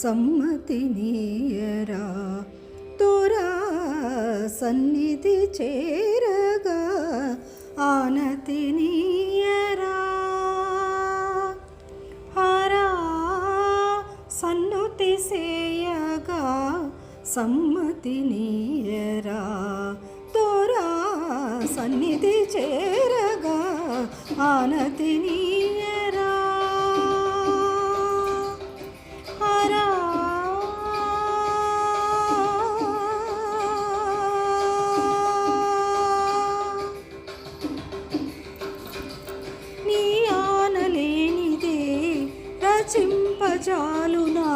సమ్మతి నీయరా తోరా సన్నిధి చేరగా ఆనతి నీయరా. హరా సన్నుతి సేయగా సమ్మతి నీయరా తోరా సన్నిధి చేరగా ఆనతి రచింపజాలునా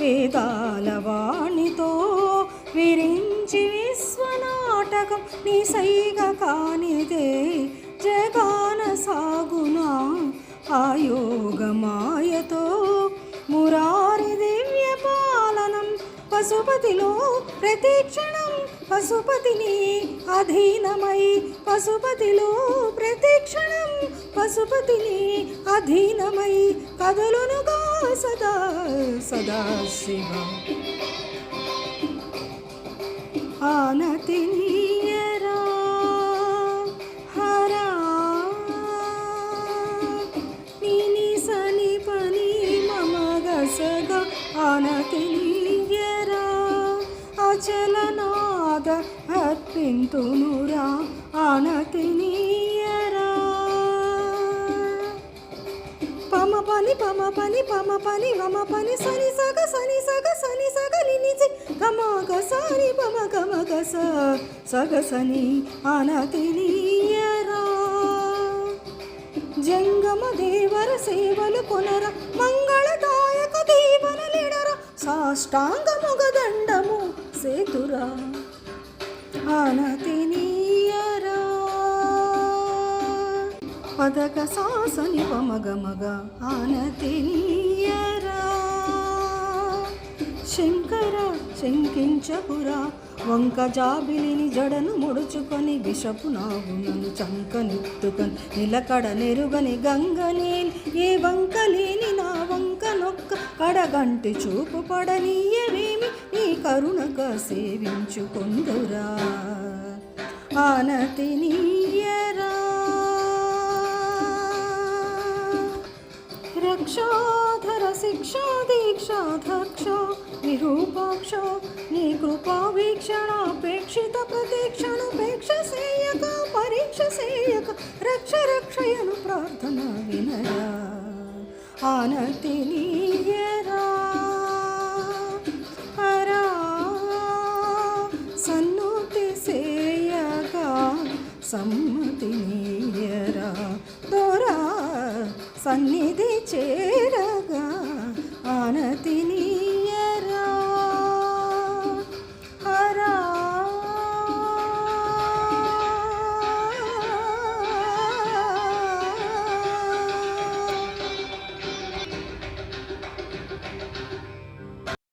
వేదాల వాణితో విరించి విశ్వనాటకం నీ సైగ కానిదే. జగాన సాగునా? ఆయోగమాయతో మురారి దివ్య పాలనం పశుపతిలో ప్రతిక్షణ పశుపతిని అధీనమై పశుపతిలో ప్రతిక్షణం పశుపతిని అధీనమై కదలునుగా సదా సదా శివ. ఆనతి నీయరా హరా. నీని సని పని మమ గసగ ఆనతి నీయరా అచలనాద అర్పింతునురా ఆనతి నీయరా. పమ పని పమ పని పమ పని వమ పని సని సగ సని సగ సని సగ నినిచి గమ గ సని పమ గమ గ స సగ సని అనతినీయరా జంగమ దేవర సేవలు కొనర మంగళదాయక దీవనలిడర సాష్టాంగముగ దండము సేతురా. అనతినీయరా పదక సాసని పమగ మగ ఆనతినీయరా శంకర శంకించపురా వంక జాబిలిని జడను ముడుచుకొని విషపు నాగునను చంకనెత్తుకొని నిలకడ నెరుగని గంగనేలి ఏ వంక లేని కడగంటి చూపు పడనీయవేమి నీ కరుణగా సేవించుకొందురా. ఆనతి నీయరా. రక్షాధర శిక్షా దీక్షా దక్ష నీ కృపా వీక్షణాపేక్షిత ప్రతీక్షణపేక్ష సేయక పరీక్ష సేయక రక్ష రక్షయను ప్రార్థన వినరా. ఆనతి నీయరా. సమ్మతి నీయరా. దొరా సన్నిధి చేరగా ఆనతిని